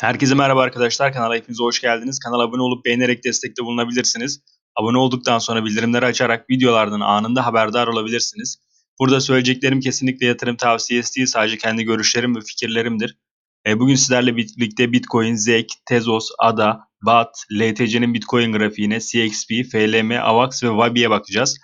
Herkese merhaba arkadaşlar. Kanala hepiniz hoş geldiniz. Kanala abone olup beğenerek destekte bulunabilirsiniz. Abone olduktan sonra bildirimleri açarak videolardan anında haberdar olabilirsiniz. Burada söyleyeceklerim kesinlikle yatırım tavsiyesi değil, sadece kendi görüşlerim ve fikirlerimdir. E, bugün sizlerle birlikte Bitcoin, ZEK, Tezos, ADA, BAT, LTC'nin Bitcoin grafiğine, CXP, FLM, AVAX ve Wabi'ye bakacağız.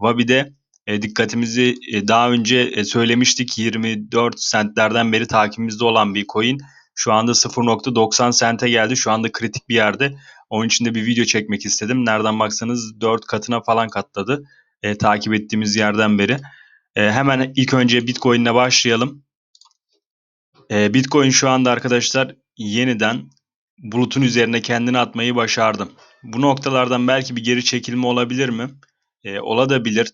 Wabi'de e, dikkatimizi e, daha önce söylemiştik 24 centlerden beri takibimizde olan bir coin. Şu anda 0.90 sente geldi. Şu anda kritik bir yerde. Onun için de bir video çekmek istedim. Nereden baksanız 4 katına falan katladı. E, takip ettiğimiz yerden beri. E, hemen ilk önce Bitcoin ile başlayalım. E, Bitcoin şu anda arkadaşlar yeniden bulutun üzerine kendini atmayı başardım. Bu noktalardan belki bir geri çekilme olabilir mi? E, olabilir.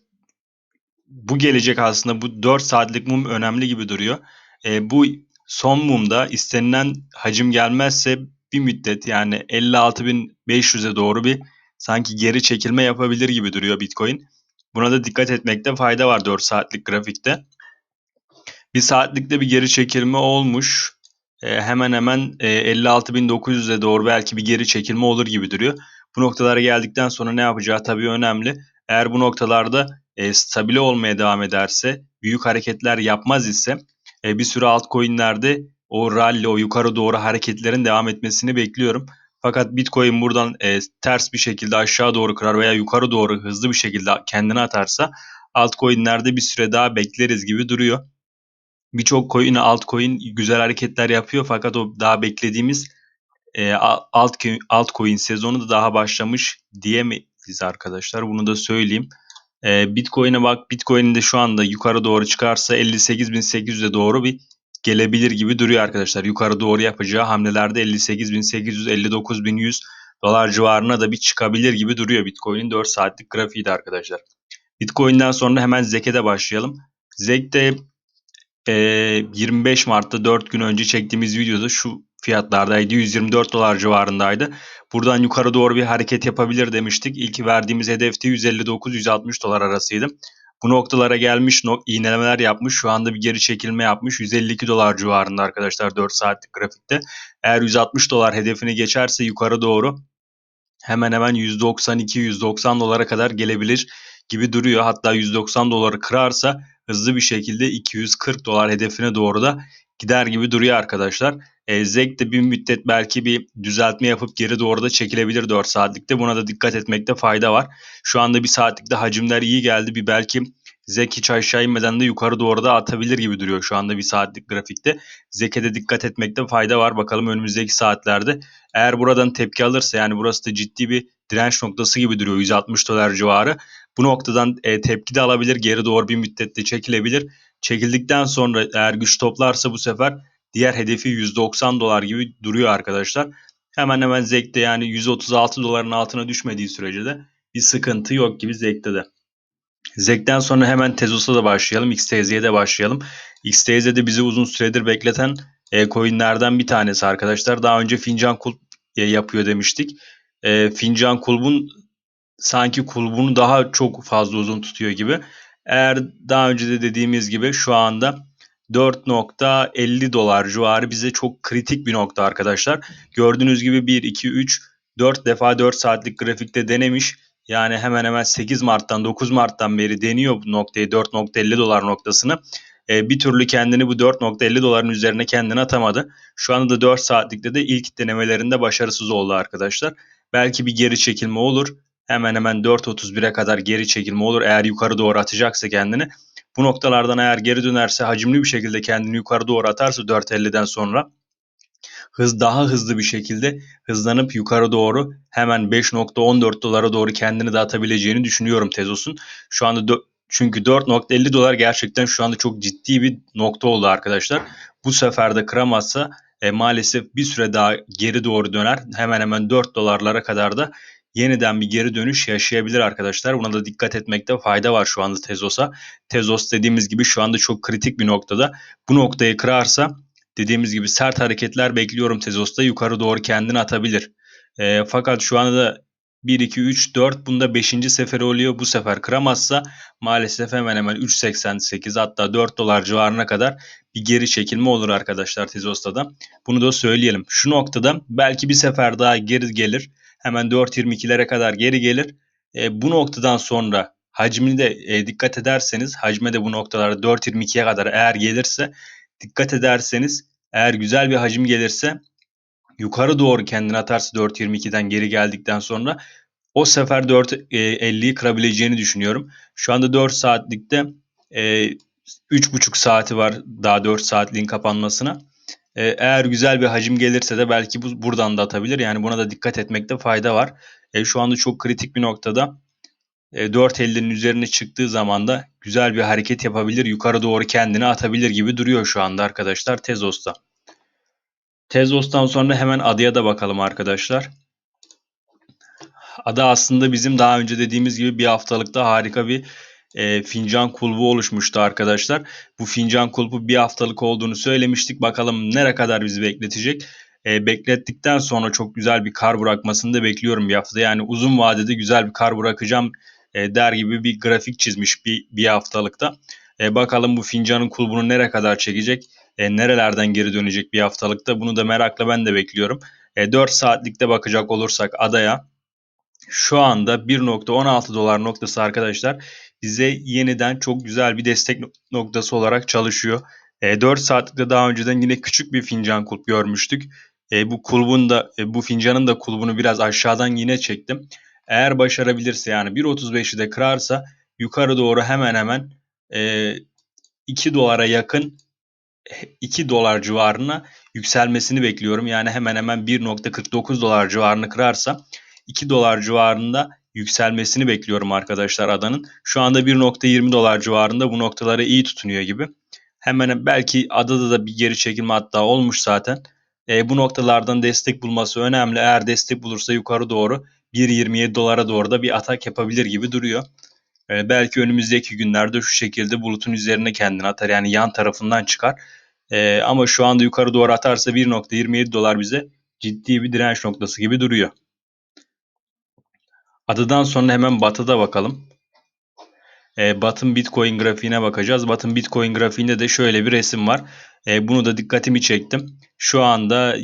Bu gelecek aslında bu 4 saatlik mum önemli gibi duruyor. E, bu son mumda istenilen hacim gelmezse bir müddet yani 56.500'e doğru bir sanki geri çekilme yapabilir gibi duruyor Bitcoin. Buna da dikkat etmekte fayda var 4 saatlik grafikte. Bir saatlikte bir geri çekilme olmuş. E, hemen hemen e, 56.900'e doğru belki bir geri çekilme olur gibi duruyor. Bu noktalara geldikten sonra ne yapacağı tabii önemli. Eğer bu noktalarda e, stabile olmaya devam ederse, büyük hareketler yapmaz ise e, bir sürü altcoin'lerde o rally, o yukarı doğru hareketlerin devam etmesini bekliyorum. Fakat Bitcoin buradan e, ters bir şekilde aşağı doğru kırar veya yukarı doğru hızlı bir şekilde kendini atarsa altcoin'lerde bir süre daha bekleriz gibi duruyor. Birçok coin altcoin güzel hareketler yapıyor fakat o daha beklediğimiz e, altcoin, altcoin sezonu da daha başlamış diyemeyiz arkadaşlar. Bunu da söyleyeyim. E, Bitcoin'e bak. Bitcoin'in de şu anda yukarı doğru çıkarsa 58.800'e doğru bir gelebilir gibi duruyor arkadaşlar. Yukarı doğru yapacağı hamlelerde 58.800, 59.100 dolar civarına da bir çıkabilir gibi duruyor Bitcoin'in 4 saatlik grafiği de arkadaşlar. Bitcoin'den sonra hemen ZEK'e başlayalım. ZEK'te e, 25 Mart'ta 4 gün önce çektiğimiz videoda şu fiyatlardaydı. 124 dolar civarındaydı. Buradan yukarı doğru bir hareket yapabilir demiştik. İlk verdiğimiz hedefte 159-160 dolar arasıydı. Bu noktalara gelmiş, iğnelemeler yapmış. Şu anda bir geri çekilme yapmış. 152 dolar civarında arkadaşlar 4 saatlik grafikte. Eğer 160 dolar hedefini geçerse yukarı doğru hemen hemen 192-190 dolara kadar gelebilir gibi duruyor. Hatta 190 doları kırarsa hızlı bir şekilde 240 dolar hedefine doğru da gider gibi duruyor arkadaşlar. E, Zek de bir müddet belki bir düzeltme yapıp geri doğru da çekilebilir 4 saatlikte. Buna da dikkat etmekte fayda var. Şu anda bir saatlikte hacimler iyi geldi. Bir belki Zek hiç aşağı inmeden de yukarı doğru da atabilir gibi duruyor şu anda bir saatlik grafikte. Zek'e de dikkat etmekte fayda var. Bakalım önümüzdeki saatlerde eğer buradan tepki alırsa yani burası da ciddi bir direnç noktası gibi duruyor 160 dolar civarı. Bu noktadan e, tepki de alabilir. Geri doğru bir müddette çekilebilir. Çekildikten sonra eğer güç toplarsa bu sefer diğer hedefi 190 dolar gibi duruyor arkadaşlar. Hemen hemen Zek'te yani 136 doların altına düşmediği sürece de bir sıkıntı yok gibi Zek'te de. Zek'ten sonra hemen Tezos'a da başlayalım. XTZ'ye de başlayalım. XTZ de bizi uzun süredir bekleten e, coinlerden bir tanesi arkadaşlar. Daha önce Fincan Kulp e, yapıyor demiştik. E, Fincan Kulp'un sanki kulbunu daha çok fazla uzun tutuyor gibi. Eğer daha önce de dediğimiz gibi şu anda 4.50 dolar civarı bize çok kritik bir nokta arkadaşlar. Gördüğünüz gibi 1, 2, 3, 4 defa 4 saatlik grafikte denemiş. Yani hemen hemen 8 Mart'tan 9 Mart'tan beri deniyor bu noktayı 4.50 dolar noktasını. Ee, bir türlü kendini bu 4.50 doların üzerine kendini atamadı. Şu anda da 4 saatlikte de ilk denemelerinde başarısız oldu arkadaşlar. Belki bir geri çekilme olur hemen hemen 4.31'e kadar geri çekilme olur. Eğer yukarı doğru atacaksa kendini. Bu noktalardan eğer geri dönerse hacimli bir şekilde kendini yukarı doğru atarsa 4.50'den sonra hız daha hızlı bir şekilde hızlanıp yukarı doğru hemen 5.14 dolara doğru kendini de atabileceğini düşünüyorum Tezos'un. Şu anda çünkü 4.50 dolar gerçekten şu anda çok ciddi bir nokta oldu arkadaşlar. Bu sefer de kıramazsa e, maalesef bir süre daha geri doğru döner. Hemen hemen 4 dolarlara kadar da yeniden bir geri dönüş yaşayabilir arkadaşlar. Buna da dikkat etmekte fayda var şu anda Tezos'a. Tezos dediğimiz gibi şu anda çok kritik bir noktada. Bu noktayı kırarsa dediğimiz gibi sert hareketler bekliyorum Tezos'ta. Yukarı doğru kendini atabilir. E, fakat şu anda da 1, 2, 3, 4. Bunda 5. seferi oluyor. Bu sefer kıramazsa maalesef hemen hemen 3.88 hatta 4 dolar civarına kadar bir geri çekilme olur arkadaşlar Tezos'ta Bunu da söyleyelim. Şu noktada belki bir sefer daha geri gelir. Hemen 4.22'lere kadar geri gelir. E, bu noktadan sonra hacmini de e, dikkat ederseniz hacme de bu noktalarda 4.22'ye kadar eğer gelirse dikkat ederseniz eğer güzel bir hacim gelirse yukarı doğru kendini atarsa 4.22'den geri geldikten sonra o sefer 4.50'yi e, kırabileceğini düşünüyorum. Şu anda 4 saatlikte e, 3.5 saati var daha 4 saatliğin kapanmasına. E, eğer güzel bir hacim gelirse de belki bu buradan da atabilir. Yani buna da dikkat etmekte fayda var. E, şu anda çok kritik bir noktada. E, 4.50'nin üzerine çıktığı zaman da güzel bir hareket yapabilir. Yukarı doğru kendini atabilir gibi duruyor şu anda arkadaşlar Tezos'ta. Tezos'tan sonra hemen adaya da bakalım arkadaşlar. Ada aslında bizim daha önce dediğimiz gibi bir haftalıkta harika bir e, fincan kulbu oluşmuştu arkadaşlar. Bu fincan kulbu bir haftalık olduğunu söylemiştik. Bakalım nereye kadar bizi bekletecek. E, beklettikten sonra çok güzel bir kar bırakmasını da bekliyorum bir hafta. Yani uzun vadede güzel bir kar bırakacağım e, der gibi bir grafik çizmiş bir, bir haftalıkta. E, bakalım bu fincanın kulbunu nereye kadar çekecek? E, nerelerden geri dönecek bir haftalıkta? Bunu da merakla ben de bekliyorum. E, 4 saatlikte bakacak olursak adaya şu anda 1.16 dolar noktası arkadaşlar bize yeniden çok güzel bir destek noktası olarak çalışıyor. E, 4 saatlikte daha önceden yine küçük bir fincan kulp görmüştük. E, bu kulbun da e, bu fincanın da kulbunu biraz aşağıdan yine çektim. Eğer başarabilirse yani 1.35'i de kırarsa yukarı doğru hemen hemen e, 2 dolara yakın 2 dolar civarına yükselmesini bekliyorum. Yani hemen hemen 1.49 dolar civarını kırarsa 2 dolar civarında yükselmesini bekliyorum arkadaşlar adanın. Şu anda 1.20 dolar civarında bu noktalara iyi tutunuyor gibi. Hemen belki adada da bir geri çekilme hatta olmuş zaten. E, bu noktalardan destek bulması önemli. Eğer destek bulursa yukarı doğru 1.27 dolara doğru da bir atak yapabilir gibi duruyor. E, belki önümüzdeki günlerde şu şekilde bulutun üzerine kendini atar. Yani yan tarafından çıkar. E, ama şu anda yukarı doğru atarsa 1.27 dolar bize ciddi bir direnç noktası gibi duruyor. Adadan sonra hemen batıda bakalım. E, Batın Bitcoin grafiğine bakacağız. Batın Bitcoin grafiğinde de şöyle bir resim var. E, bunu da dikkatimi çektim. Şu anda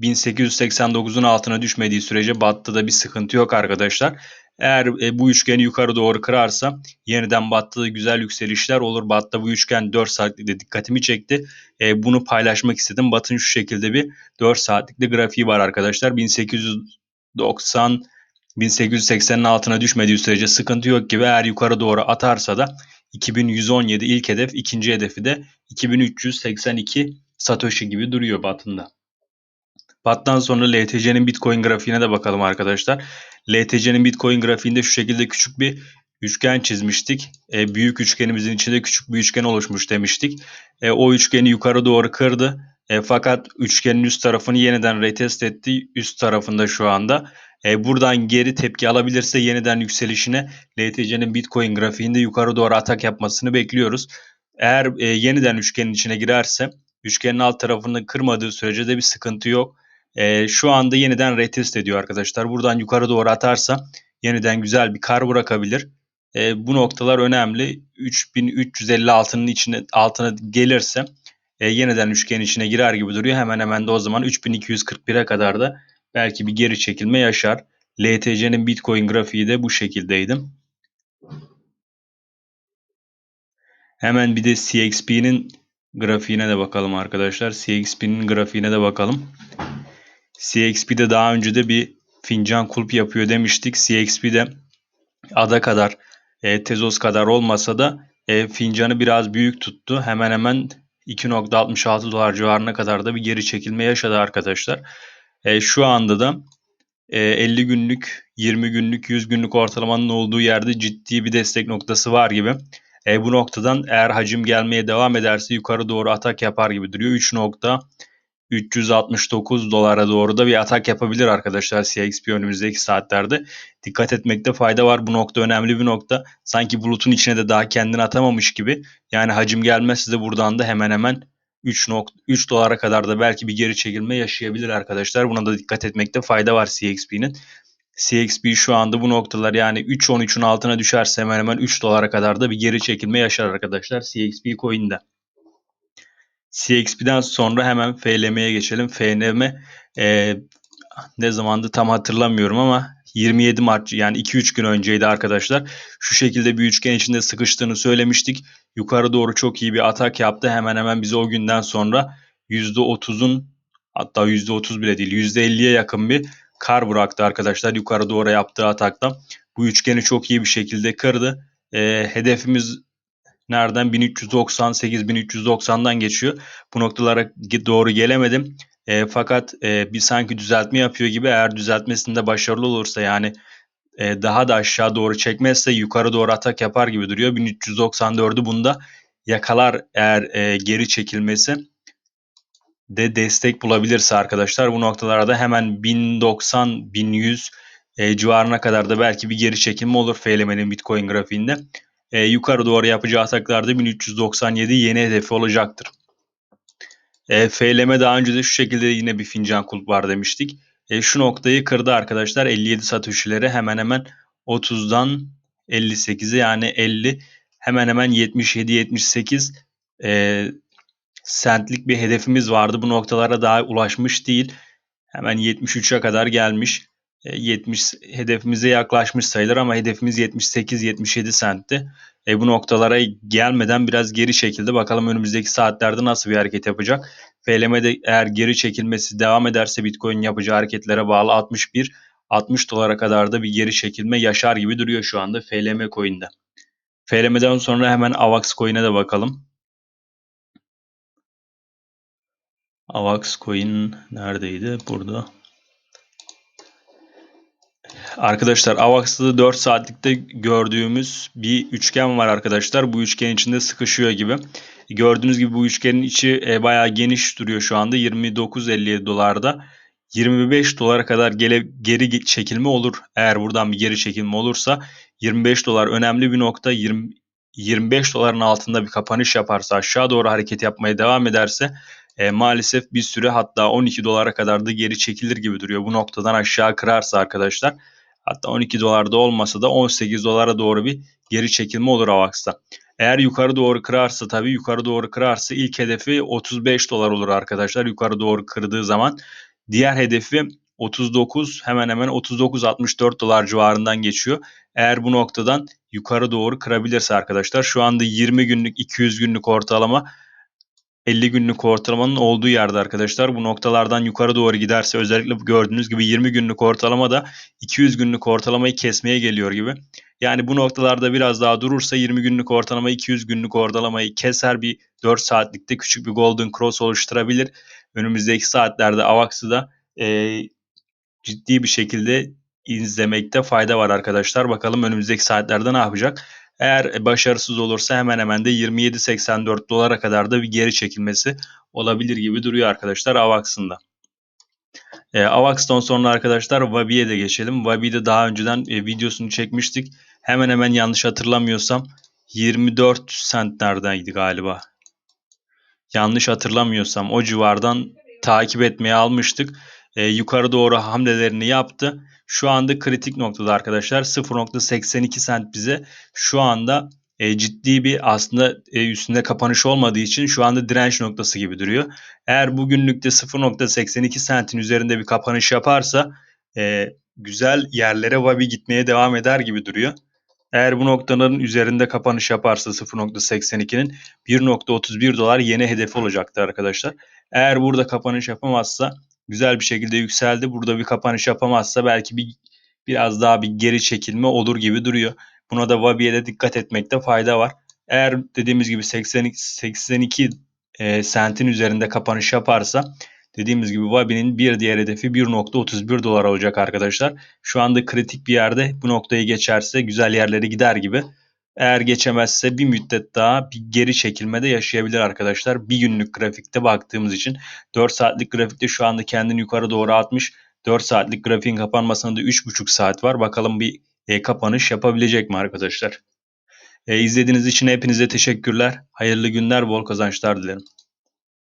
1889'un altına düşmediği sürece batta da bir sıkıntı yok arkadaşlar. Eğer e, bu üçgeni yukarı doğru kırarsa yeniden batta da güzel yükselişler olur. Batta bu üçgen 4 saatlikte dikkatimi çekti. E, bunu paylaşmak istedim. Batın şu şekilde bir 4 saatlikte grafiği var arkadaşlar. 1890 1880'in altına düşmediği sürece sıkıntı yok gibi eğer yukarı doğru atarsa da 2117 ilk hedef, ikinci hedefi de 2382 Satoshi gibi duruyor batında. Battan sonra LTC'nin Bitcoin grafiğine de bakalım arkadaşlar. LTC'nin Bitcoin grafiğinde şu şekilde küçük bir üçgen çizmiştik. E, büyük üçgenimizin içinde küçük bir üçgen oluşmuş demiştik. E, o üçgeni yukarı doğru kırdı. E, fakat üçgenin üst tarafını yeniden retest etti. Üst tarafında şu anda. E, buradan geri tepki alabilirse yeniden yükselişine LTC'nin Bitcoin grafiğinde yukarı doğru atak yapmasını bekliyoruz. Eğer e, yeniden üçgenin içine girerse üçgenin alt tarafını kırmadığı sürece de bir sıkıntı yok. E, şu anda yeniden retest ediyor arkadaşlar. Buradan yukarı doğru atarsa yeniden güzel bir kar bırakabilir. E, bu noktalar önemli. 3356'nın içine altına gelirse e, yeniden üçgen içine girer gibi duruyor. Hemen hemen de o zaman 3241'e kadar da belki bir geri çekilme yaşar. LTC'nin Bitcoin grafiği de bu şekildeydi. Hemen bir de CXP'nin grafiğine de bakalım arkadaşlar. CXP'nin grafiğine de bakalım. CXP'de daha önce de bir fincan kulp yapıyor demiştik. CXP'de ada kadar, e, Tezos kadar olmasa da e, fincanı biraz büyük tuttu. Hemen hemen 2.66 dolar civarına kadar da bir geri çekilme yaşadı arkadaşlar. E, şu anda da e, 50 günlük, 20 günlük, 100 günlük ortalamanın olduğu yerde ciddi bir destek noktası var gibi. E, bu noktadan eğer hacim gelmeye devam ederse yukarı doğru atak yapar gibi duruyor. 3.369 dolara doğru da bir atak yapabilir arkadaşlar CXP önümüzdeki saatlerde. Dikkat etmekte fayda var. Bu nokta önemli bir nokta. Sanki bulutun içine de daha kendini atamamış gibi. Yani hacim gelmezse de buradan da hemen hemen 3, 3 dolara kadar da belki bir geri çekilme yaşayabilir arkadaşlar. Buna da dikkat etmekte fayda var CXP'nin. CXP şu anda bu noktalar yani 3.13'ün altına düşerse hemen hemen 3 dolara kadar da bir geri çekilme yaşar arkadaşlar CXP coin'de. CXP'den sonra hemen FLM'ye geçelim. FLM e, ne zamandı tam hatırlamıyorum ama 27 Mart yani 2-3 gün önceydi arkadaşlar. Şu şekilde bir üçgen içinde sıkıştığını söylemiştik. Yukarı doğru çok iyi bir atak yaptı. Hemen hemen bize o günden sonra %30'un hatta %30 bile değil %50'ye yakın bir kar bıraktı arkadaşlar yukarı doğru yaptığı atakta. Bu üçgeni çok iyi bir şekilde kırdı. E, hedefimiz nereden 1398-1390'dan geçiyor. Bu noktalara doğru gelemedim. E, fakat e, bir sanki düzeltme yapıyor gibi eğer düzeltmesinde başarılı olursa yani e, daha da aşağı doğru çekmezse yukarı doğru atak yapar gibi duruyor. 1394'ü bunda yakalar eğer e, geri çekilmesi de destek bulabilirse arkadaşlar bu noktalarda hemen 1090 1100 e, civarına kadar da belki bir geri çekilme olur FLM'nin Bitcoin grafiğinde. E, yukarı doğru yapacağı ataklarda 1397 yeni hedefi olacaktır. E, FLM daha önce de şu şekilde yine bir fincan kulp var demiştik. E, şu noktayı kırdı arkadaşlar. 57 satışları hemen hemen 30'dan 58'e yani 50 hemen hemen 77-78 e, sentlik bir hedefimiz vardı. Bu noktalara daha ulaşmış değil. Hemen 73'e kadar gelmiş. 70 e, hedefimize yaklaşmış sayılır ama hedefimiz 78-77 sentti. E, bu noktalara gelmeden biraz geri çekildi. Bakalım önümüzdeki saatlerde nasıl bir hareket yapacak. FLM'de eğer geri çekilmesi devam ederse Bitcoin yapacağı hareketlere bağlı 61 60 dolara kadar da bir geri çekilme yaşar gibi duruyor şu anda FLM coin'de. FLM'den sonra hemen AVAX coin'e de bakalım. AVAX coin neredeydi? Burada. Arkadaşlar AVAX'ta 4 saatlikte gördüğümüz bir üçgen var arkadaşlar. Bu üçgen içinde sıkışıyor gibi. Gördüğünüz gibi bu üçgenin içi e, bayağı geniş duruyor şu anda. 29.57 dolarda. 25 dolara kadar gele, geri çekilme olur. Eğer buradan bir geri çekilme olursa 25 dolar önemli bir nokta. 20, 25 doların altında bir kapanış yaparsa aşağı doğru hareket yapmaya devam ederse e, maalesef bir süre hatta 12 dolara kadar da geri çekilir gibi duruyor. Bu noktadan aşağı kırarsa arkadaşlar hatta 12 dolarda olmasa da 18 dolara doğru bir geri çekilme olur AVAX'ta. Eğer yukarı doğru kırarsa tabii yukarı doğru kırarsa ilk hedefi 35 dolar olur arkadaşlar. Yukarı doğru kırdığı zaman diğer hedefi 39 hemen hemen 39-64 dolar civarından geçiyor. Eğer bu noktadan yukarı doğru kırabilirse arkadaşlar şu anda 20 günlük 200 günlük ortalama 50 günlük ortalamanın olduğu yerde arkadaşlar. Bu noktalardan yukarı doğru giderse özellikle gördüğünüz gibi 20 günlük ortalama da 200 günlük ortalamayı kesmeye geliyor gibi. Yani bu noktalarda biraz daha durursa 20 günlük ortalama 200 günlük ortalamayı keser bir 4 saatlikte küçük bir golden cross oluşturabilir. Önümüzdeki saatlerde AVAX'ı da e, ciddi bir şekilde izlemekte fayda var arkadaşlar. Bakalım önümüzdeki saatlerde ne yapacak? Eğer başarısız olursa hemen hemen de 27.84 dolara kadar da bir geri çekilmesi olabilir gibi duruyor arkadaşlar AVAX'ın da. E, AVAX'tan sonra arkadaşlar Wabi'ye de geçelim. Wabi'de daha önceden e, videosunu çekmiştik. Hemen hemen yanlış hatırlamıyorsam 24 centlerdeydi galiba. Yanlış hatırlamıyorsam o civardan takip etmeye almıştık. E, yukarı doğru hamlelerini yaptı. Şu anda kritik noktada arkadaşlar 0.82 sent bize şu anda e, ciddi bir aslında e, üstünde kapanış olmadığı için şu anda direnç noktası gibi duruyor. Eğer bugünlükte 0.82 sentin üzerinde bir kapanış yaparsa e, güzel yerlere Wabi gitmeye devam eder gibi duruyor. Eğer bu noktaların üzerinde kapanış yaparsa 0.82'nin 1.31 dolar yeni hedefi olacaktır arkadaşlar. Eğer burada kapanış yapamazsa güzel bir şekilde yükseldi. Burada bir kapanış yapamazsa belki bir biraz daha bir geri çekilme olur gibi duruyor. Buna da Wabi'ye de dikkat etmekte fayda var. Eğer dediğimiz gibi 82, 82 e, sentin üzerinde kapanış yaparsa dediğimiz gibi Wabi'nin bir diğer hedefi 1.31 dolar olacak arkadaşlar. Şu anda kritik bir yerde bu noktayı geçerse güzel yerlere gider gibi. Eğer geçemezse bir müddet daha bir geri çekilmede yaşayabilir arkadaşlar. Bir günlük grafikte baktığımız için 4 saatlik grafikte şu anda kendini yukarı doğru atmış. 4 saatlik grafiğin kapanmasına da 3,5 saat var. Bakalım bir e, kapanış yapabilecek mi arkadaşlar? E, izlediğiniz için hepinize teşekkürler. Hayırlı günler, bol kazançlar dilerim.